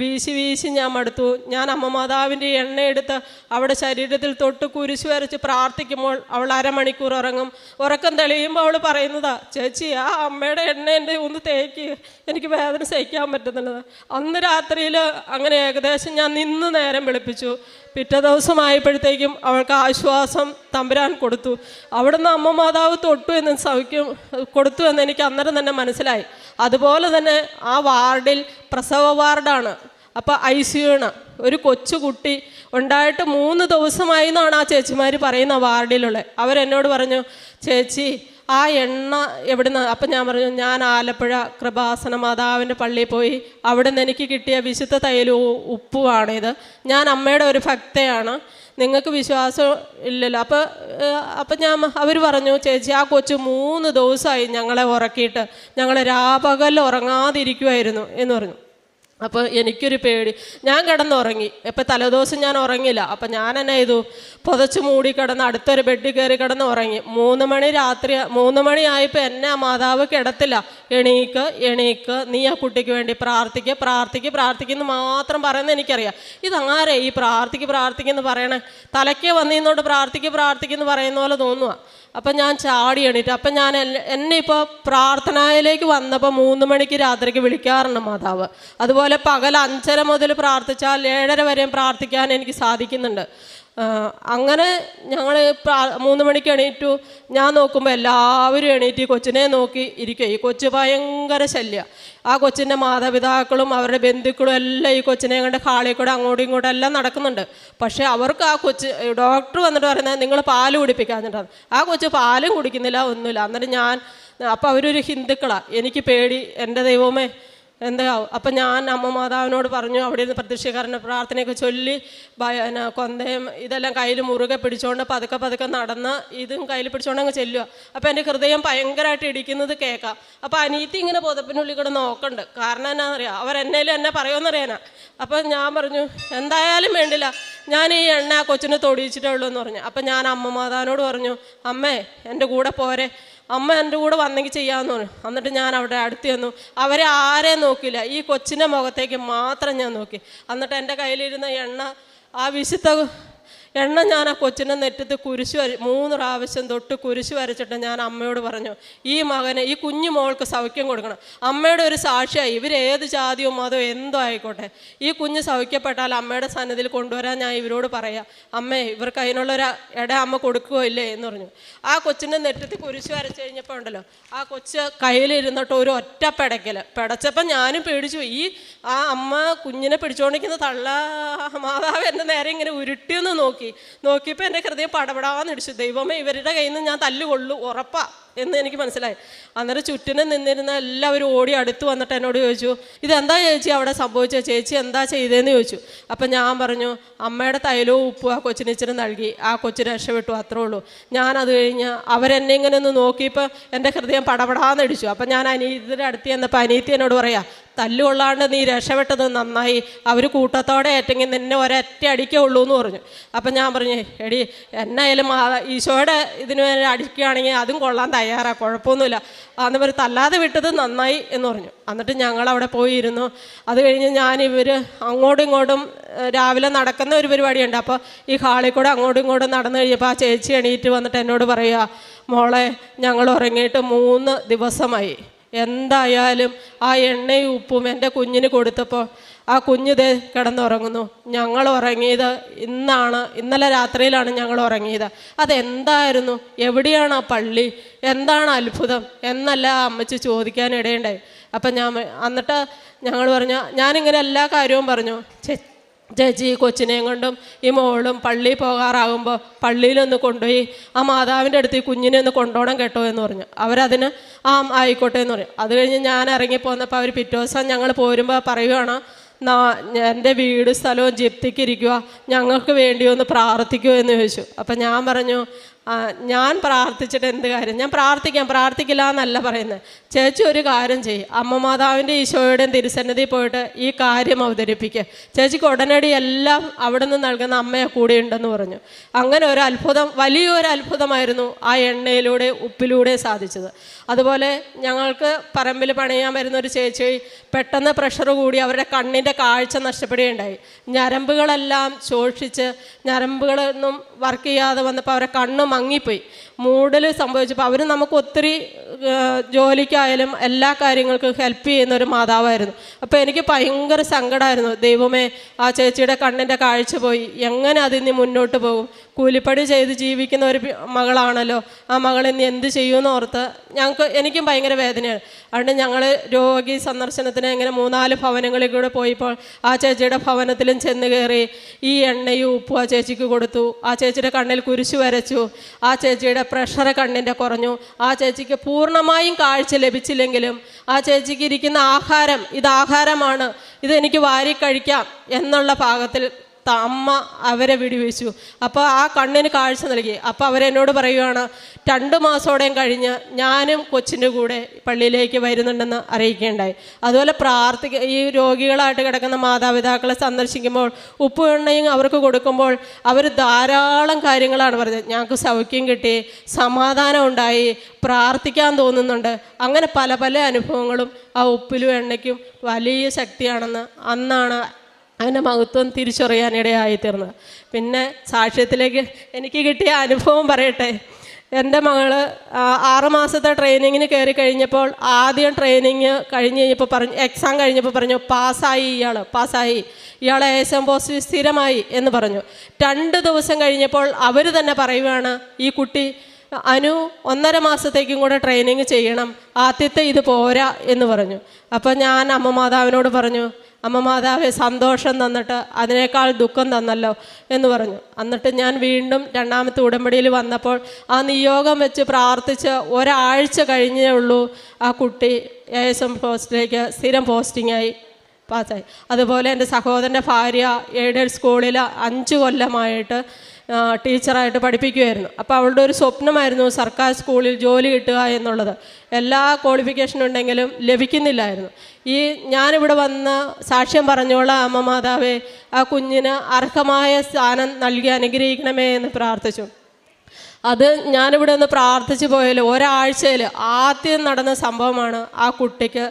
വീശി വീശി ഞാൻ മടുത്തു. ഞാൻ അമ്മ മാതാവിന്റെ എണ്ണ എടുത്ത് അവിടെ ശരീരത്തിൽ തൊട്ട് കുരിശു വരച്ച് പ്രാർത്ഥിക്കുമ്പോൾ അവൾ അരമണിക്കൂർ ഉറങ്ങും. ഉറക്കം തെളിയുമ്പോൾ അവൾ പറയുന്നതാ ചേച്ചി ആ അമ്മയുടെ എണ്ണ എന്റെ ഒന്ന് തേക്ക് എനിക്ക് വേദന സഹിക്കാൻ പറ്റുന്നുള്ളത് അന്ന് രാത്രിയിൽ അങ്ങനെ ഏകദേശം ഞാൻ നിന്ന് നേരം വിളിപ്പിച്ചു. പിറ്റേ ദിവസമായപ്പോഴത്തേക്കും അവൾക്ക് ആശ്വാസം തമ്പുരാൻ കൊടുത്തു. അവിടുന്ന് അമ്മ മാതാവ് തൊട്ടു എന്ന് സൗഖ്യം കൊടുത്തു എന്ന് എനിക്ക് അന്നേരം തന്നെ മനസ്സിലായി. അതുപോലെ തന്നെ ആ വാർഡിൽ പ്രസവ വാർഡാണ്. അപ്പോൾ ഐ സിയുണ് ഒരു കൊച്ചുകുട്ടി ഉണ്ടായിട്ട് മൂന്ന് ദിവസമായി എന്നാണ് ആ ചേച്ചിമാർ പറയുന്ന വാർഡിലുള്ള. അവരെന്നോട് പറഞ്ഞു ചേച്ചി ആ എണ്ണ എവിടുന്ന്? അപ്പം ഞാൻ പറഞ്ഞു ഞാൻ ആലപ്പുഴ കൃപാസന മാതാവിന്റെ പള്ളിയിൽ പോയി അവിടെ നിന്ന് എനിക്ക് കിട്ടിയ വിശുദ്ധ തൈലവും ഉപ്പുമാണിത് ഞാൻ അമ്മയുടെ ഒരു ഭക്തയാണ്. നിങ്ങൾക്ക് വിശ്വാസം ഇല്ലല്ലോ. അപ്പോൾ അപ്പം ഞാൻ അവർ പറഞ്ഞു ചേച്ചി ആ കൊച്ചു മൂന്ന് ദിവസമായി ഞങ്ങളെ ഉറക്കിയിട്ട് ഞങ്ങളെ രാപകൽ ഉറങ്ങാതിരിക്കുമായിരുന്നു എന്ന് പറഞ്ഞു. അപ്പോൾ എനിക്കൊരു പേടി. ഞാൻ കിടന്നുറങ്ങി. ഇപ്പം തലേദിവസം ഞാൻ ഉറങ്ങില്ല അപ്പം ഞാൻ എന്നെ ചെയ്തു? പുതച്ച് മൂടി കിടന്ന് അടുത്തൊരു ബെഡിൽ കയറി കിടന്ന് ഉറങ്ങി. മൂന്ന് മണി രാത്രി മൂന്ന് മണിയായപ്പോൾ എന്നെ ആ മാതാവ് കിടത്തില്ല. എണീക്ക് എണീക്ക്. നീ ആ കുട്ടിക്ക് വേണ്ടി പ്രാർത്ഥിക്കുക പ്രാർത്ഥിക്കുക പ്രാർത്ഥിക്കുന്നു മാത്രം പറയുന്നത് എനിക്കറിയാം. ഇതാരേ ഈ പ്രാർത്ഥിക്ക് പ്രാർത്ഥിക്കുന്നു പറയണേ? തലയ്ക്ക് വന്നിന്നോട് പ്രാർത്ഥിക്ക് പ്രാർത്ഥിക്കുന്നു പറയുന്ന പോലെ തോന്നുക അപ്പം ഞാൻ ചാടി എണീറ്റ്. അപ്പം ഞാൻ എന്നെ- ഇപ്പോൾ പ്രാർത്ഥനയിലേക്ക് വന്നപ്പോൾ മൂന്ന് മണിക്ക് രാത്രിക്ക് വിളിക്കാറുണ്ട് മാതാവ്. അതുപോലെ പകൽ അഞ്ചര മുതൽ പ്രാർത്ഥിച്ചാൽ ഏഴര വരെയും പ്രാർത്ഥിക്കാൻ എനിക്ക് സാധിക്കുന്നുണ്ട്. അങ്ങനെ ഞങ്ങൾ മൂന്ന് മണിക്ക് എണീറ്റു. ഞാൻ നോക്കുമ്പോൾ എല്ലാവരും എണീറ്റ് കൊച്ചിനെ നോക്കി ഇരിക്കുക ഈ കൊച്ച് ഭയങ്കര ശല്യ. ആ കൊച്ചിന്റെ മാതാപിതാക്കളും അവരുടെ ബന്ധുക്കളും എല്ലാം ഈ കൊച്ചിനെ കണ്ട് ഹാളിൽ കൂടെ അങ്ങോട്ടും ഇങ്ങോട്ടും എല്ലാം നടക്കുന്നുണ്ട്. പക്ഷേ അവർക്ക് ആ കൊച്ച് ഡോക്ടർ വന്നിട്ട് പറയുന്നത് നിങ്ങൾ പാൽ കുടിപ്പിക്കാഞ്ഞിട്ടാണ് ആ കൊച്ച് പാലും കുടിക്കുന്നില്ല ഒന്നുമില്ല. അന്നേരം ഞാൻ അപ്പോൾ അവരൊരു ഹിന്ദുക്കളാണ് എനിക്ക് പേടി എന്റെ ദൈവമേ എന്താ അപ്പം ഞാൻ അമ്മ മാതാവിനോട് പറഞ്ഞു അവിടെ നിന്ന് പ്രത്യക്ഷക്കാരന്റെ പ്രാർത്ഥനയൊക്കെ ചൊല്ലി പിന്നെ കൊന്തയും ഇതെല്ലാം കയ്യിൽ മുറുകെ പിടിച്ചുകൊണ്ട് പതുക്കെ പതുക്കെ നടന്ന് ഇതും കയ്യിൽ പിടിച്ചുകൊണ്ട് അങ്ങ് ചെല്ലുക അപ്പം എന്റെ ഹൃദയം ഭയങ്കരമായിട്ട് ഇടിക്കുന്നത് കേൾക്കാം അപ്പോൾ അനീത്തി ഇങ്ങനെ പുതപ്പിനുള്ളിൽ കൂടെ നോക്കണ്ട്. കാരണം എന്നാണെന്നറിയാം അവരെന്നേലും എന്നെ പറയുമെന്നറിയാനാ. അപ്പം ഞാൻ പറഞ്ഞു എന്തായാലും വേണ്ടില്ല. ഞാൻ ഈ എണ്ണ കൊച്ചിനെ തൊടിയിച്ചിട്ടേ ഉള്ളൂ എന്ന് പറഞ്ഞു. അപ്പം ഞാൻ അമ്മ മാതാവിനോട് പറഞ്ഞു അമ്മേ എന്റെ കൂടെ പോരെ. അമ്മ എന്റെ കൂടെ വന്നെങ്കിൽ ചെയ്യാമെന്ന് പറഞ്ഞു. എന്നിട്ട് ഞാൻ അവിടെ അടുത്ത് ചെന്നു. അവരെ ആരെ നോക്കില്ല ഈ കൊച്ചിന്റെ മുഖത്തേക്ക് മാത്രം ഞാൻ നോക്കി. എന്നിട്ട് എന്റെ കയ്യിലിരുന്ന എണ്ണ ആ വിശുദ്ധ എണ്ണ ഞാൻ ആ കൊച്ചിനെ നെറ്റത്ത് കുരിശ് വര മൂന്ന് പ്രാവശ്യം തൊട്ട് കുരിശ് വരച്ചിട്ട് ഞാൻ അമ്മയോട് പറഞ്ഞു ഈ മകനെ ഈ കുഞ്ഞു മോൾക്ക് സൗഖ്യം കൊടുക്കണം. അമ്മയുടെ ഒരു സാക്ഷിയായി. ഇവർ ഏത് ജാതിയോ മതോ എന്തോ ആയിക്കോട്ടെ. ഈ കുഞ്ഞ് സൗഖ്യപ്പെട്ടാൽ അമ്മയുടെ സന്നിധിയിൽ കൊണ്ടുവരാൻ ഞാൻ ഇവരോട് പറയാം അമ്മേ ഇവർക്ക് അതിനുള്ളൊരു ഇട അമ്മ കൊടുക്കുകയോ ഇല്ലേ? എന്ന് പറഞ്ഞു. ആ കൊച്ചിന്റെ നെറ്റത്ത് കുരിശ് വരച്ച് കഴിഞ്ഞപ്പോൾ ഉണ്ടല്ലോ ആ കൊച്ച് കയ്യിലിരുന്നിട്ട് ഒരു ഒറ്റ പിടയ്ക്കൽ പിടച്ചപ്പോൾ ഞാനും പേടിച്ചു. ഈ ആ അമ്മ കുഞ്ഞിനെ പിടിച്ചുകൊണ്ടിരിക്കുന്ന തള്ള മാതാവ് എന്റെ നേരെ ഇങ്ങനെ ഉരുട്ടിയൊന്ന് നോക്കി. നോക്കിയപ്പോൾ എന്റെ ഹൃദയം പടപടാന്ന് ഇടിച്ചു. ദൈവമേ ഇവരുടെ കയ്യിൽ നിന്ന് ഞാൻ തല്ലുകൊള്ളു ഉറപ്പാ എന്ന് എനിക്ക് മനസ്സിലായി. അന്നേരം ചുറ്റിനെ നിന്നിരുന്ന എല്ലാവരും ഓടി അടുത്ത് വന്നിട്ട് എന്നോട് ചോദിച്ചു ഇതെന്താ ചേച്ചി അവിടെ സംഭവിച്ചോ ചേച്ചി എന്താ ചെയ്തതെന്ന് ചോദിച്ചു. അപ്പം ഞാൻ പറഞ്ഞു അമ്മയുടെ തൈലവും ഉപ്പും ആ കൊച്ചിന് ഇച്ചിരി നൽകി. ആ കൊച്ചു രക്ഷപ്പെട്ടു അത്രേ ഉള്ളൂ. ഞാനത് കഴിഞ്ഞ് അവരെന്നെ ഇങ്ങനെ ഒന്ന് നോക്കിയപ്പോൾ എന്റെ ഹൃദയം പടപടാന്ന് പടപടാന്നടിച്ചു അപ്പം ഞാൻ അനീതിയുടെ അടുത്ത് ചെന്നപ്പോൾ അനീത്തി എന്നോട് പറയാ തല്ലുകൊള്ളാണ്ട് നീ രക്ഷപ്പെട്ടത് നന്നായി. അവർ കൂട്ടത്തോടെ ഏറ്റെങ്കിൽ നിന്നെ ഒരൊറ്റ അടിക്കേ ഉള്ളൂ എന്ന് പറഞ്ഞു. അപ്പം ഞാൻ പറഞ്ഞു എടി എന്നായാലും ഈശോയുടെ ഇതിന് വേണ്ടി അടിക്കുകയാണെങ്കിൽ അതും കൊള്ളാൻ തയ്യാറാണ് കുഴപ്പമൊന്നുമില്ല. അന്ന് ഇവർ തല്ലാതെ വിട്ടത് നന്നായി എന്ന് പറഞ്ഞു. എന്നിട്ട് ഞങ്ങൾ അവിടെ പോയിരുന്നു. അത് കഴിഞ്ഞ് ഞാൻ ഇവർ അങ്ങോട്ടും ഇങ്ങോട്ടും രാവിലെ നടക്കുന്ന ഒരു പരിപാടിയുണ്ട്. അപ്പോൾ ഈ ഹാളിൽ കൂടെ അങ്ങോട്ടും ഇങ്ങോട്ടും നടന്നു കഴിഞ്ഞപ്പോൾ ആ ചേച്ചി എണീറ്റ് വന്നിട്ട് എന്നോട് പറയുക മോളെ ഞങ്ങൾ ഉറങ്ങിയിട്ട് മൂന്ന് ദിവസമായി. എന്തായാലും ആ എണ്ണയും ഉപ്പും എന്റെ കുഞ്ഞിന് കൊടുത്തപ്പോൾ ആ കുഞ്ഞ് ദേ കിടന്നുറങ്ങുന്നു. ഞങ്ങൾ ഉറങ്ങിയത് ഇന്നാണ് ഇന്നലെ രാത്രിയിലാണ് ഞങ്ങൾ ഉറങ്ങിയത്. അതെന്തായിരുന്നു? എവിടെയാണ് ആ പള്ളി? എന്താണ് അത്ഭുതം? എന്നല്ല ആ അമ്മച്ചി ചോദിക്കാൻ ഇടയുണ്ടായി. അപ്പം ഞാൻ എന്നിട്ട് ഞങ്ങൾ പറഞ്ഞു ഞാനിങ്ങനെ എല്ലാ കാര്യവും പറഞ്ഞു. ചേ ഈ കൊച്ചിനെയും കൊണ്ടും ഈ മോളും പള്ളി പോകാറാകുമ്പോൾ പള്ളിയിലൊന്ന് കൊണ്ടുപോയി ആ മാതാവിന്റെ അടുത്ത് ഈ കുഞ്ഞിനെ ഒന്ന് കൊണ്ടുപോകണം കേട്ടോ എന്ന് പറഞ്ഞു. അവരതിന് ആ ആയിക്കോട്ടെ എന്ന് പറഞ്ഞു. അത് കഴിഞ്ഞ് ഞാൻ ഇറങ്ങിപ്പോന്നപ്പോൾ അവർ പിറ്റേ ദിവസം ഞങ്ങൾ പോരുമ്പോൾ പറയുവാണ് നാ എന്റെ വീട് സ്ഥലവും ജപ്തിക്കിരിക്കുക ഞങ്ങൾക്ക് വേണ്ടി ഒന്ന് പ്രാർത്ഥിക്കുമോ എന്ന് ചോദിച്ചു. അപ്പം ഞാൻ പറഞ്ഞു "ആ, ഞാൻ പ്രാർത്ഥിച്ചിട്ട് എന്ത് കാര്യം? ഞാൻ പ്രാർത്ഥിക്കാം. പ്രാർത്ഥിക്കില്ല എന്നല്ല പറയുന്നത് ചേച്ചി ഒരു കാര്യം ചെയ്യും. അമ്മ മാതാവിന്റെ ഈശോയുടെയും തിരുസന്നിധി പോയിട്ട് ഈ കാര്യം അവതരിപ്പിക്കുക ചേച്ചിക്ക് ഉടനടി എല്ലാം അവിടെ നിന്ന് നൽകുന്ന അമ്മയെ കൂടെ ഉണ്ടെന്ന് പറഞ്ഞു. അങ്ങനെ ഒരു അത്ഭുതം വലിയൊരു അത്ഭുതമായിരുന്നു ആ എണ്ണയിലൂടെ ഉപ്പിലൂടെ സാധിച്ചത്. അതുപോലെ ഞങ്ങൾക്ക് പറമ്പിൽ പണിയാൻ വരുന്ന ഒരു ചേച്ചി പെട്ടെന്ന് പ്രഷർ കൂടി അവരുടെ കണ്ണിന്റെ കാഴ്ച നഷ്ടപ്പെടുകയുണ്ടായി. ഞരമ്പുകളെല്ലാം ശോഷിച്ച് ഞരമ്പുകളൊന്നും വർക്ക് ചെയ്യാതെ വന്നപ്പോൾ അവരെ കണ്ണ് മങ്ങിപ്പോയി. മൂടൽ സംഭവിച്ചപ്പോൾ അവർ നമുക്ക് ഒത്തിരി ജോലിക്കായാലും എല്ലാ കാര്യങ്ങൾക്കും ഹെൽപ്പ് ചെയ്യുന്ന ഒരു മാതാവായിരുന്നു. അപ്പോൾ എനിക്ക് ഭയങ്കര സങ്കടമായിരുന്നു ദൈവമേ ആ ചേച്ചിയുടെ കണ്ണിന്റെ കാഴ്ച പോയി. എങ്ങനെ അതിന് മുന്നോട്ട് പോകും? കൂലിപ്പണി ചെയ്ത് ജീവിക്കുന്ന ഒരു മകളാണല്ലോ. ആ മകൾ ഇനി എന്ത് ചെയ്യുമെന്ന് ഓർത്ത് ഞങ്ങൾക്ക് എനിക്കും ഭയങ്കര വേദനയാണ്. അതുകൊണ്ട് ഞങ്ങൾ രോഗി സന്ദർശനത്തിന് ഇങ്ങനെ മൂന്നാൽ ഭവനങ്ങളിൽ കൂടെ പോയപ്പോൾ ആ ചേച്ചിയുടെ ഭവനത്തിലും ചെന്ന് കയറി ഈ എണ്ണയും ഉപ്പും ആ ചേച്ചിക്ക് കൊടുത്തു. ആ ചേച്ചിയുടെ കണ്ണിൽ കുരിശു വരച്ചു. ആ ചേച്ചിയുടെ പ്രഷർ കണ്ണിന്റെ കുറഞ്ഞു. ആ ചേച്ചിക്ക് പൂർണമായും കാഴ്ച ലഭിച്ചില്ലെങ്കിലും ആ ചേച്ചിക്ക് ഇരിക്കുന്ന ആഹാരം ഇത് ആഹാരമാണ് ഇത് എനിക്ക് വാരി കഴിക്കാം എന്നുള്ള പാകത്തിൽ ത- അമ്മ അവരെ വിടിവെച്ചു. അപ്പോൾ ആ കണ്ണിന് കാഴ്ച നൽകി. അപ്പോൾ അവരെന്നോട് പറയുകയാണ് രണ്ട് മാസത്തോടെയും കഴിഞ്ഞ് ഞാനും കൊച്ചിന്റെ കൂടെ പള്ളിയിലേക്ക് വരുന്നുണ്ടെന്ന് അറിയിക്കേണ്ടായി. അതുപോലെ പ്രാർത്ഥിക്ക ഈ രോഗികളായിട്ട് കിടക്കുന്ന മാതാപിതാക്കളെ സന്ദർശിക്കുമ്പോൾ ഉപ്പ് എണ്ണയും അവർക്ക് കൊടുക്കുമ്പോൾ അവർ ധാരാളം കാര്യങ്ങളാണ് പറഞ്ഞത്. ഞങ്ങൾക്ക് സൗഖ്യം കിട്ടി സമാധാനം ഉണ്ടായി പ്രാർത്ഥിക്കാൻ തോന്നുന്നുണ്ട്. അങ്ങനെ പല പല അനുഭവങ്ങളും ആ ഉപ്പിലും എണ്ണയ്ക്കും വലിയ ശക്തിയാണെന്ന് അന്നാണ് അതിന്റെ മഹത്വം തിരിച്ചറിയാനിടയായി തീർന്നത് പിന്നെ സാക്ഷ്യത്തിലേക്ക് എനിക്ക് കിട്ടിയ അനുഭവം പറയട്ടെ. എന്റെ മകൾ ആറുമാസത്തെ ആറ് മാസത്തെ ട്രെയിനിങ്ങിന് കയറി കഴിഞ്ഞപ്പോൾ ആദ്യം ട്രെയിനിങ് കഴിഞ്ഞ് കഴിഞ്ഞപ്പോൾ പറഞ്ഞു എക്സാം കഴിഞ്ഞപ്പോൾ പറഞ്ഞു പാസ്സായി ഇയാൾ പാസ്സായി. ഇയാൾ എം പോസ്റ്റ് സ്ഥിരമായി എന്ന് പറഞ്ഞു. രണ്ട് ദിവസം കഴിഞ്ഞപ്പോൾ അവർ തന്നെ പറയുകയാണ് ഈ കുട്ടി അനു ഒന്നര മാസത്തേക്കും കൂടെ ട്രെയിനിങ് ചെയ്യണം. ആദ്യത്തെ ഇത് പോരാ എന്ന് പറഞ്ഞു. അപ്പോൾ ഞാൻ അമ്മ മാതാവിനോട് പറഞ്ഞു അമ്മ മാതാവെ സന്തോഷം തന്നിട്ട് അതിനേക്കാൾ ദുഃഖം തന്നല്ലോ എന്ന് പറഞ്ഞു. എന്നിട്ട് ഞാൻ വീണ്ടും രണ്ടാമത്തെ ഉടമ്പടിയിൽ വന്നപ്പോൾ ആ നിയോഗം വെച്ച് പ്രാർത്ഥിച്ച് ഒരാഴ്ച കഴിഞ്ഞേ ഉള്ളൂ ആ കുട്ടി എ എസ് എം പോസ്റ്റിലേക്ക് സ്ഥിരം പോസ്റ്റിങ്ങായി പാസ്സായി. അതുപോലെ എന്റെ സഹോദരന്റെ ഭാര്യ എയ്ഡഡ് സ്കൂളിൽ അഞ്ച് കൊല്ലമായിട്ട് ടീച്ചറായിട്ട് പഠിപ്പിക്കുമായിരുന്നു അപ്പോൾ അവളുടെ ഒരു സ്വപ്നമായിരുന്നു സർക്കാർ സ്കൂളിൽ ജോലി കിട്ടുക എന്നുള്ളത്. എല്ലാ ക്വാളിഫിക്കേഷൻ ഉണ്ടെങ്കിലും ലഭിക്കുന്നില്ലായിരുന്നു. ഈ ഞാനിവിടെ വന്ന് സാക്ഷ്യം പറഞ്ഞോളാം അമ്മ മാതാവേ. ആ കുഞ്ഞിന് അർഹമായ സ്ഥാനം നൽകി അനുഗ്രഹിക്കണമേ എന്ന് പ്രാർത്ഥിച്ചു. അത് ഞാനിവിടെ ഒന്ന് പ്രാർത്ഥിച്ചു പോയാൽ ഒരാഴ്ചയിൽ ആദ്യം നടന്ന സംഭവമാണ് ആ കുട്ടിക്ക്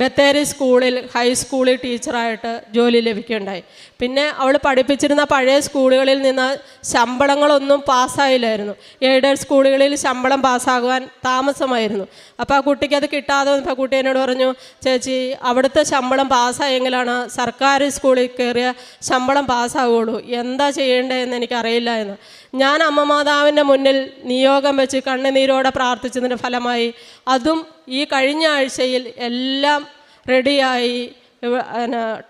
ബത്തേരി സ്കൂളിൽ ഹൈസ്കൂളിൽ ടീച്ചറായിട്ട് ജോലി ലഭിക്കുകയുണ്ടായി. പിന്നെ അവൾ പഠിപ്പിച്ചിരുന്ന പഴയ സ്കൂളുകളിൽ നിന്ന് ശമ്പളങ്ങളൊന്നും പാസ്സായില്ലായിരുന്നു. എയ്ഡഡ് സ്കൂളുകളിൽ ശമ്പളം പാസ്സാകുവാൻ താമസമായിരുന്നു. അപ്പോൾ ആ കുട്ടിക്ക് അത് കിട്ടാതെ വന്നപ്പോൾ കുട്ടി എന്നോട് പറഞ്ഞു ചേച്ചി അവിടുത്തെ ശമ്പളം പാസ്സായെങ്കിലാണ് സർക്കാർ സ്കൂളിൽ കയറിയ ശമ്പളം പാസ്സാവുകയുള്ളൂ. എന്താ ചെയ്യേണ്ടതെന്ന് എനിക്കറിയില്ല എന്ന്. ഞാൻ അമ്മ മാതാവിന്റെ മുന്നിൽ നിയോഗം വെച്ച് കണ്ണുനീരോടെ പ്രാർത്ഥിച്ചതിന്റെ ഫലമായി അതും ഈ കഴിഞ്ഞ ആഴ്ചയിൽ എല്ലാം റെഡിയായി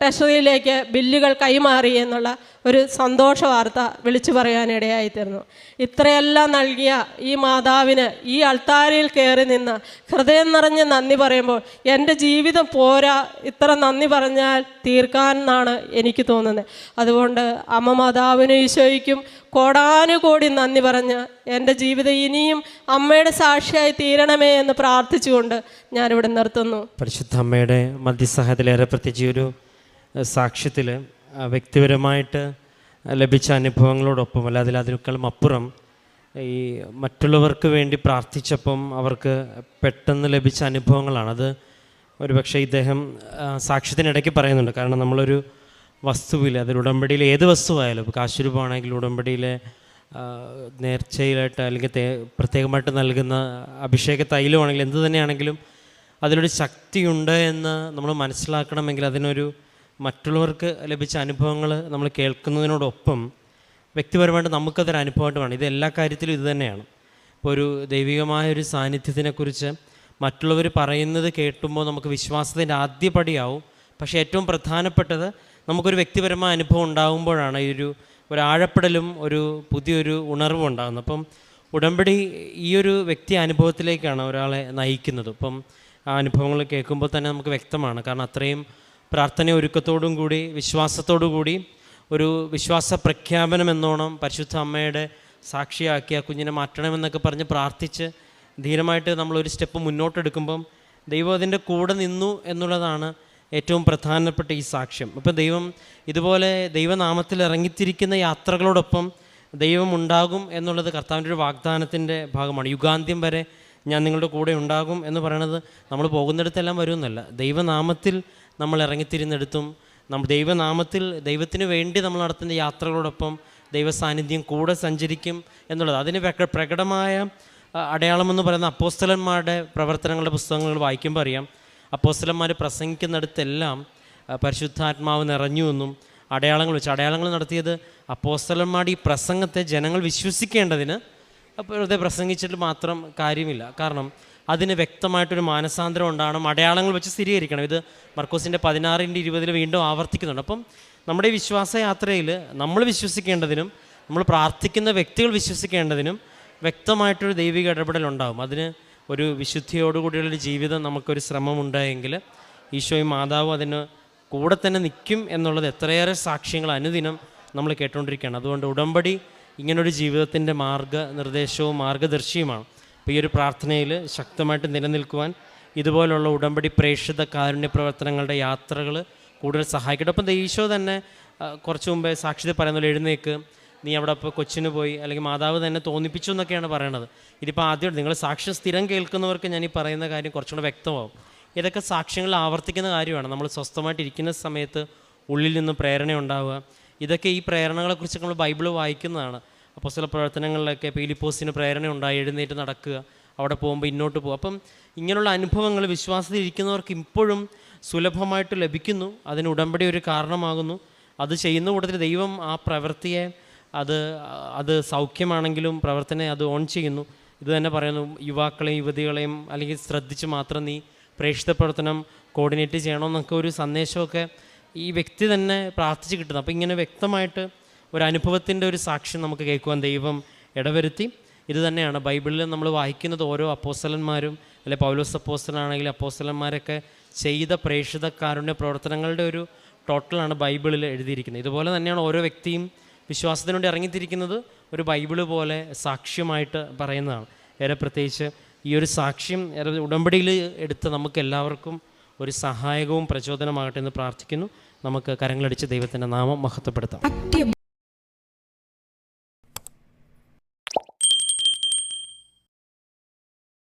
ടെസ്റ്ററിയിലേക്ക് ബില്ലുകൾ കൈമാറി എന്നുള്ള ഒരു സന്തോഷ വാർത്ത വിളിച്ചു പറയാനിടയായിത്തീർന്നു ഇത്രയെല്ലാം നൽകിയ ഈ മാതാവിന് ഈ അൾത്താരയിൽ കയറി നിന്ന് ഹൃദയം നിറഞ്ഞ് നന്ദി പറയുമ്പോൾ എന്റെ ജീവിതം പോരാ ഇത്ര നന്ദി പറഞ്ഞാൽ തീർക്കാൻ എന്നാണ് എനിക്ക് തോന്നുന്നത്. അതുകൊണ്ട് അമ്മ മാതാവിന് ഈശോയ്ക്കും കോടാനുകോടി നന്ദി പറഞ്ഞ് എന്റെ ജീവിതം ഇനിയും അമ്മയുടെ സാക്ഷിയായി തീരണമേ എന്ന് പ്രാർത്ഥിച്ചുകൊണ്ട് ഞാനിവിടെ നിർത്തുന്നു.
പരിശുദ്ധ അമ്മയുടെ മധ്യസഹായത്തിലേറെ പ്രത്യേകിച്ച് ഒരു സാക്ഷ്യത്തിൽ വ്യക്തിപരമായിട്ട് ലഭിച്ച അനുഭവങ്ങളോടൊപ്പം അല്ലാതെ അതിനേക്കാളും അപ്പുറം ഈ മറ്റുള്ളവർക്ക് വേണ്ടി പ്രാർത്ഥിച്ചപ്പം അവർക്ക് പെട്ടെന്ന് ലഭിച്ച അനുഭവങ്ങളാണ്. അത് ഒരുപക്ഷെ ഇദ്ദേഹം സാക്ഷ്യത്തിനിടയ്ക്ക് പറയുന്നുണ്ട്. കാരണം നമ്മളൊരു വസ്തുവിൽ അതിൽ ഉടമ്പടിയിൽ ഏത് വസ്തുവായാലും കാശുരൂപമാണെങ്കിൽ ഉടമ്പടിയിലെ നേർച്ചയിലായിട്ട് അല്ലെങ്കിൽ പ്രത്യേകമായിട്ട് നൽകുന്ന അഭിഷേക തൈലമാണെങ്കിലും എന്ത് തന്നെയാണെങ്കിലും അതിലൊരു ശക്തിയുണ്ട് എന്ന് നമ്മൾ മനസ്സിലാക്കണമെങ്കിൽ അതിനൊരു മറ്റുള്ളവർക്ക് ലഭിച്ച അനുഭവങ്ങൾ നമ്മൾ കേൾക്കുന്നതിനോടൊപ്പം വ്യക്തിപരമായിട്ട് നമുക്കതൊരു അനുഭവമായിട്ട് വേണം ഇത് എല്ലാ കാര്യത്തിലും ഇത് തന്നെയാണ്. ഇപ്പോൾ ഒരു ദൈവികമായ ഒരു സാന്നിധ്യത്തിനെക്കുറിച്ച് മറ്റുള്ളവർ പറയുന്നത് കേട്ടുമ്പോൾ നമുക്ക് വിശ്വാസത്തിന്റെ ആദ്യപടിയാവും. പക്ഷേ ഏറ്റവും പ്രധാനപ്പെട്ടത് നമുക്കൊരു വ്യക്തിപരമായ അനുഭവം ഉണ്ടാകുമ്പോഴാണ് ഈ ഒരു ഒരു ആഴപ്പെടലും ഒരു പുതിയൊരു ഉണർവും ഉണ്ടാകുന്നത്. അപ്പം ഉടമ്പടി ഈ ഒരു വ്യക്തി അനുഭവത്തിലേക്കാണ് ഒരാളെ നയിക്കുന്നത്. അപ്പം ആ അനുഭവങ്ങൾ കേൾക്കുമ്പോൾ തന്നെ നമുക്ക് വ്യക്തമാണ്. കാരണം അത്രയും പ്രാർത്ഥന ഒരുക്കത്തോടും കൂടി വിശ്വാസത്തോടു കൂടി ഒരു വിശ്വാസ പ്രഖ്യാപനം എന്നോണം പരിശുദ്ധ അമ്മയുടെ സാക്ഷിയാക്കി ആ കുഞ്ഞിനെ മാറ്റണമെന്നൊക്കെ പറഞ്ഞ് പ്രാർത്ഥിച്ച് ധീരമായിട്ട് നമ്മളൊരു സ്റ്റെപ്പ് മുന്നോട്ടെടുക്കുമ്പം ദൈവം അതിന്റെ കൂടെ നിന്നു എന്നുള്ളതാണ് ഏറ്റവും പ്രധാനപ്പെട്ട ഈ സാക്ഷ്യം. ഇപ്പം ദൈവം ഇതുപോലെ ദൈവനാമത്തിൽ ഇറങ്ങിത്തിരിക്കുന്ന യാത്രകളോടൊപ്പം ദൈവം ഉണ്ടാകും എന്നുള്ളത് കർത്താവിന്റെ ഒരു വാഗ്ദാനത്തിന്റെ ഭാഗമാണ്. യുഗാന്ത്യം വരെ ഞാൻ നിങ്ങളുടെ കൂടെ ഉണ്ടാകും എന്ന് പറയണത് നമ്മൾ പോകുന്നിടത്തെല്ലാം വരുമെന്നല്ല. ദൈവനാമത്തിൽ നമ്മൾ ഇറങ്ങിത്തിരുന്നെടുത്തും നമ്മൾ ദൈവനാമത്തിൽ ദൈവത്തിന് വേണ്ടി നമ്മൾ നടത്തുന്ന യാത്രകളോടൊപ്പം ദൈവസാന്നിധ്യം കൂടെ സഞ്ചരിക്കും എന്നുള്ളത്. അതിന് പ്രകടമായ അടയാളമെന്ന് പറയുന്ന അപ്പോസ്തലന്മാരുടെ പ്രവർത്തനങ്ങളുടെ പുസ്തകങ്ങൾ വായിക്കുമ്പോൾ അറിയാം. അപ്പോസ്തലന്മാർ പ്രസംഗിക്കുന്നിടത്തെല്ലാം പരിശുദ്ധാത്മാവ് നിറഞ്ഞു എന്നും അടയാളങ്ങൾ വെച്ച്. അടയാളങ്ങൾ നടത്തിയത് അപ്പോസ്തലന്മാരുടെ ഈ പ്രസംഗത്തെ ജനങ്ങൾ വിശ്വസിക്കേണ്ടതിന് അപ്പോഴത്തെ പ്രസംഗിച്ചിട്ട് മാത്രം കാര്യമില്ല. കാരണം അതിന് വ്യക്തമായിട്ടൊരു മാനസാന്തരം ഉണ്ടാകണം അടയാളങ്ങൾ വെച്ച് സ്ഥിരീകരിക്കണം. ഇത് മർക്കോസിന്റെ പതിനാറിന്റെ ഇരുപതിൽ വീണ്ടും ആവർത്തിക്കുന്നുണ്ട്. അപ്പം നമ്മുടെ ഈ വിശ്വാസയാത്രയിൽ നമ്മൾ വിശ്വസിക്കേണ്ടതിനും നമ്മൾ പ്രാർത്ഥിക്കുന്ന വ്യക്തികൾ വിശ്വസിക്കേണ്ടതിനും വ്യക്തമായിട്ടൊരു ദൈവിക ഇടപെടൽ ഉണ്ടാകും അതിന് ഒരു വിശുദ്ധിയോടുകൂടിയുള്ളൊരു ജീവിതം നമുക്കൊരു ശ്രമമുണ്ടായെങ്കിൽ ഈശോയും മാതാവും അതിന് കൂടെ തന്നെ നിൽക്കും എന്നുള്ളത് എത്രയേറെ സാക്ഷ്യങ്ങൾ അനുദിനം നമ്മൾ കേട്ടുകൊണ്ടിരിക്കുകയാണ്. അതുകൊണ്ട് ഉടമ്പടി ഇങ്ങനൊരു ജീവിതത്തിന്റെ മാർഗ നിർദ്ദേശവും മാർഗദർശിയുമാണ്. അപ്പോൾ ഈ ഒരു പ്രാർത്ഥനയിൽ ശക്തമായിട്ട് നിലനിൽക്കുവാൻ ഇതുപോലുള്ള ഉടമ്പടി പ്രേക്ഷിത കാരുണ്യ പ്രവർത്തനങ്ങളുടെ യാത്രകൾ കൂടുതൽ സഹായിക്കട്ടെ. അപ്പം ഈശോ തന്നെ കുറച്ച് മുമ്പേ സാക്ഷിത പറയുന്ന പോലെ എഴുന്നേക്ക് നീ അവിടെ ഇപ്പോൾ കൊച്ചിന് പോയി അല്ലെങ്കിൽ മാതാവ് തന്നെ തോന്നിപ്പിച്ചു എന്നൊക്കെയാണ് പറയണത്. ഇതിപ്പോൾ ആദ്യം നിങ്ങൾ സാക്ഷ്യം സ്ഥിരം കേൾക്കുന്നവർക്ക് ഞാൻ ഈ പറയുന്ന കാര്യം കുറച്ചുകൂടെ വ്യക്തമാവും. ഇതൊക്കെ സാക്ഷ്യങ്ങൾ ആവർത്തിക്കുന്ന കാര്യമാണ്. നമ്മൾ സ്വസ്ഥമായിട്ട് ഇരിക്കുന്ന സമയത്ത് ഉള്ളിൽ നിന്ന് പ്രേരണ ഉണ്ടാവുക ഇതൊക്കെ ഈ പ്രേരണകളെക്കുറിച്ച് നമ്മൾ ബൈബിൾ വായിക്കുന്നതാണ്. അപ്പോൾ ചില പ്രവർത്തനങ്ങളിലൊക്കെ പീലിപ്പോസിന് പ്രേരണ ഉണ്ടായി എഴുന്നേറ്റ് നടക്കുക അവിടെ പോകുമ്പോൾ ഇന്നോട്ട് പോകും. അപ്പം ഇങ്ങനെയുള്ള അനുഭവങ്ങൾ വിശ്വാസത്തിൽ ഇരിക്കുന്നവർക്ക് ഇപ്പോഴും സുലഭമായിട്ട് ലഭിക്കുന്നു. അതിന് ഉടമ്പടി ഒരു കാരണമാകുന്നു. അത് ചെയ്യുന്ന കൂട്ടത്തിൽ ദൈവം ആ പ്രവൃത്തിയെ അത് അത് സൗഖ്യമാണെങ്കിലും പ്രവർത്തനെ അത് ഓൺ ചെയ്യുന്നു. ഇത് തന്നെ പറയുന്നു യുവാക്കളെയും യുവതികളെയും അല്ലെങ്കിൽ ശ്രദ്ധിച്ച് മാത്രം നീ പ്രേക്ഷിത പ്രവർത്തനം കോർഡിനേറ്റ് ചെയ്യണമെന്നൊക്കെ ഒരു സന്ദേശമൊക്കെ ഈ വ്യക്തി തന്നെ പ്രാർത്ഥിച്ച് കിട്ടുന്നു. അപ്പോൾ ഇങ്ങനെ വ്യക്തമായിട്ട് ഒരു അനുഭവത്തിന്റെ ഒരു സാക്ഷ്യം നമുക്ക് കേൾക്കുവാൻ ദൈവം ഇടവരുത്തി. ഇത് തന്നെയാണ് ബൈബിളിൽ നമ്മൾ വായിക്കുന്നത് ഓരോ അപ്പോസ്തലന്മാരും അല്ലെ പൗലോസ് അപ്പോസലാണെങ്കിൽ അപ്പോസ്തലന്മാരൊക്കെ ചെയ്ത പ്രേക്ഷിത കാരുണ്യ പ്രവർത്തനങ്ങളുടെ ഒരു ടോട്ടലാണ് ബൈബിളിൽ എഴുതിയിരിക്കുന്നത്. ഇതുപോലെ തന്നെയാണ് ഓരോ വ്യക്തിയും വിശ്വാസത്തിനുവേണ്ടി ഇറങ്ങിത്തിരിക്കുന്നത് ഒരു ബൈബിൾ പോലെ സാക്ഷ്യമായിട്ട് പറയുന്നതാണ്. ഏറെ പ്രത്യേകിച്ച് ഈ ഒരു സാക്ഷ്യം ഉടമ്പടിയിൽ എടുത്ത് നമുക്ക് എല്ലാവർക്കും ഒരു സഹായകവും പ്രചോദനമാകട്ടെ എന്ന് പ്രാർത്ഥിക്കുന്നു. നമുക്ക് കരങ്ങളടിച്ച് ദൈവത്തിന്റെ നാമം മഹത്വപ്പെടുത്താം.